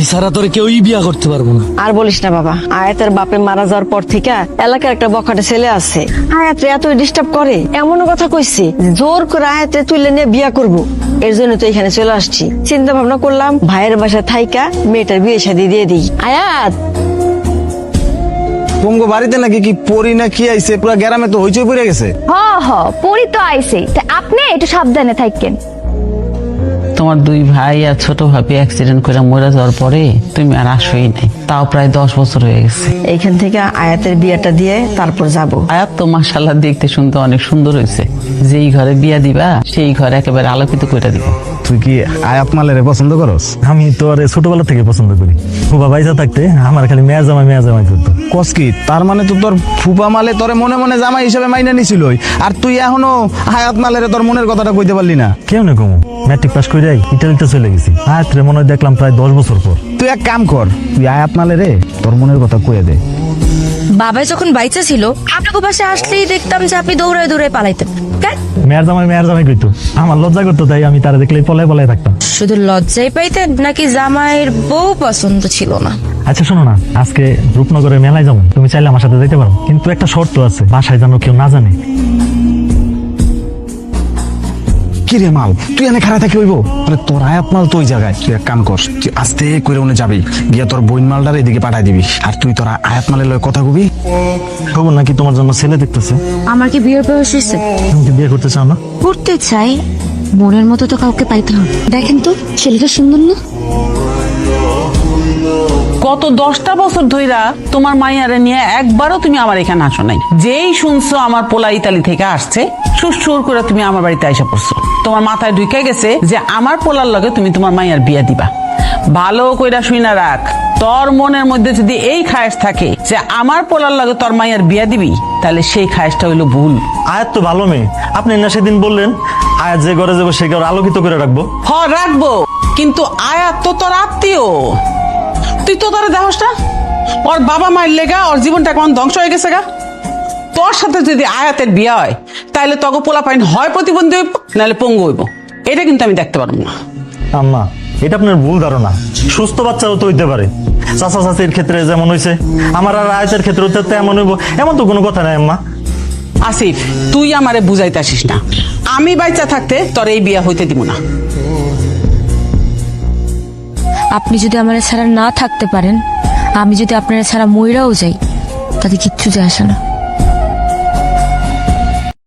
আমি সারা তোর কেউই বিয়া করতে পারব না। আর বলিস না বাবা আয়াতের বাপে মারা যাওয়ার পর থেকে এলাকার একটা বখাটে ছেলে আছে। আয়াত এত ডিস্টার্ব করে এমন কথা কইছে জোর করে আয়াতে তুলে নিয়ে বিয়া করব। এর জন্য তো এখানে চলে আসছি। চিন্তা ভাবনা করলাম ভাইয়ের বাসা থাইকা মেয়েটার বিয়ে শাদী দিয়ে দিই। আয়াত! পঙ্গু বাড়িতে নাকি কি পরি না কি আইছে? পুরো গ্রামে তো হইচই পড়ে গেছে। হ হ পরি তো তা আপনি একটু সাবধানে থাকেন। তোমার দুই ভাই আর ছোট ভাবি অ্যাক্সিডেন্ট করে মরে যাওয়ার পরে তুমি আর আসোই নাই। তাও প্রায় দশ বছর হয়ে গেছে। এইখান থেকে আয়াতের বিয়েটা দিয়ে তারপর যাব। আয়াত তো মাসাল্লাহ দেখতে শুনতে অনেক সুন্দর হয়েছে। যেই ঘরে বিয়া দিবা সেই ঘর একেবারে আলোকিত করে দিবা। তুই কি আয়াত মালেরে পছন্দ করস? আমি তো আর ছোটবেলা থেকে পছন্দ করি। ফুবা বাইসা থাকতে আমার খালি মেয়া জামাই মেয়া জামাই করতো কস কি? তার মানে তো তোর ফুপা মালে তোরে মনে মনে জামাই হিসেবে মাইনা নিছিলই। আর তুই এখনও আয়াত মালেরে তোর মনের কথাটা কইতে পারলি না। কেউ না কমু? ম্যাট্রিক পাস করে ইটালিতে চলে গেছি। আয়াত্রে মনে হয় দেখলাম প্রায় দশ বছর পর। তুই এক কাম কর তুই আয়াত মালেরে তোর মনের কথা কয়ে দে। বাবা যখন বাইচা ছিল আপনাকে পাশে আসলেই দেখতাম যে আপনি দৌড়ায় দৌড়ায় পালাইতেন। কেন? মেয়ার জামাই মেয়ার জামাই কইতো আমার লজ্জা করতো তাই আমি তারা দেখলেই পলায় পলায় থাকতাম। শুধু লজ্জাই পাইতেন নাকি জামাইয়ের বউ পছন্দ ছিল না? আচ্ছা শোনো না আজকে রূপনগরে মেলায় যাব তুমি চাইলে আমার সাথে যেতে পারো। কিন্তু একটা শর্ত আছে বাসায় যেন কেউ না জানে। কি রে মাল তুই এনে খারাপ থাকি হইব? মানে তোর আয়াত মাল তো জায়গায়। তুই এক কাম কর তুই আস্তে করে উনি যাবি গিয়ে তোর বইন মালটার এদিকে পাঠাই দিবি। আর তুই তোর আয়াত মালের লয় কথা কবি? খবর নাকি তোমার জন্য ছেলে দেখতেছে? আমার কি বিয়ের বয়স হয়েছে? তুমি কি বিয়ে করতে চাও না? করতে চাই মনের মতো তো কাউকে পাইতে হবে। দেখেন তো ছেলেটা সুন্দর না? গত দশটা বছর ধইরা তোমার মাইয়ারে নিয়ে একবারও তুমি আমার এখানে আসো নাই। যেই শুনছো আমার পোলা ইতালি থেকে আসছে সুর করে তুমি আমার বাড়িতে আইসা পড়ছো। তোমার মাথায় ঢুকে গেছে যে আমার পোলার লগে তুমি তোমার মাইয়ার বিয়া দিবা। ভালো কইরা শুইনা রাখ তোর মনের মধ্যে যদি এই খায়েশ থাকে যে আমার পোলার লগে তোর মাইয়ার বিয়া দিবি তাহলে সেই খায়েশটা হইল ভুল। আয়াত তো ভালো মেয়ে। আপনি না সেদিন বললেন আয়াত যে ঘরে যাব সে ঘর আলোকিত করে রাখব। হ রাখব। কিন্তু আয়াত তো তোর আত্মীয়। তুই তো তারা দেখস না? ওর বাবা মায়ের লেগা ওর জীবনটা কেমন ধ্বংস হয়ে গেছে গা? তোর সাথে যদি আয়াতের বিয়ে হয় তাহলে তখন পোলা পাইন হয় প্রতিবন্ধী হইব নাহলে পঙ্গু হইব। এটা কিন্তু আমি দেখতে পারব না। আম্মা এটা আপনার ভুল ধারণা। সুস্থ বাচ্চাও তো হইতে পারে। চাচা চাচির ক্ষেত্রে যেমন হয়েছে আমার আর আয়তের ক্ষেত্রে তেমন হইব এমন তো কোনো কথা নাই আম্মা। আসিফ তুই আমারে বুঝাইতে আসিস না। আমি বাচ্চা থাকতে তোর এই বিয়ে হইতে দিব না। আপনি যদি আমার ছাড়া না থাকতে পারেন, আমি যদি আপনার ছাড়া ময়রাও যাই, তাতে কিচ্ছু যায় আসে না।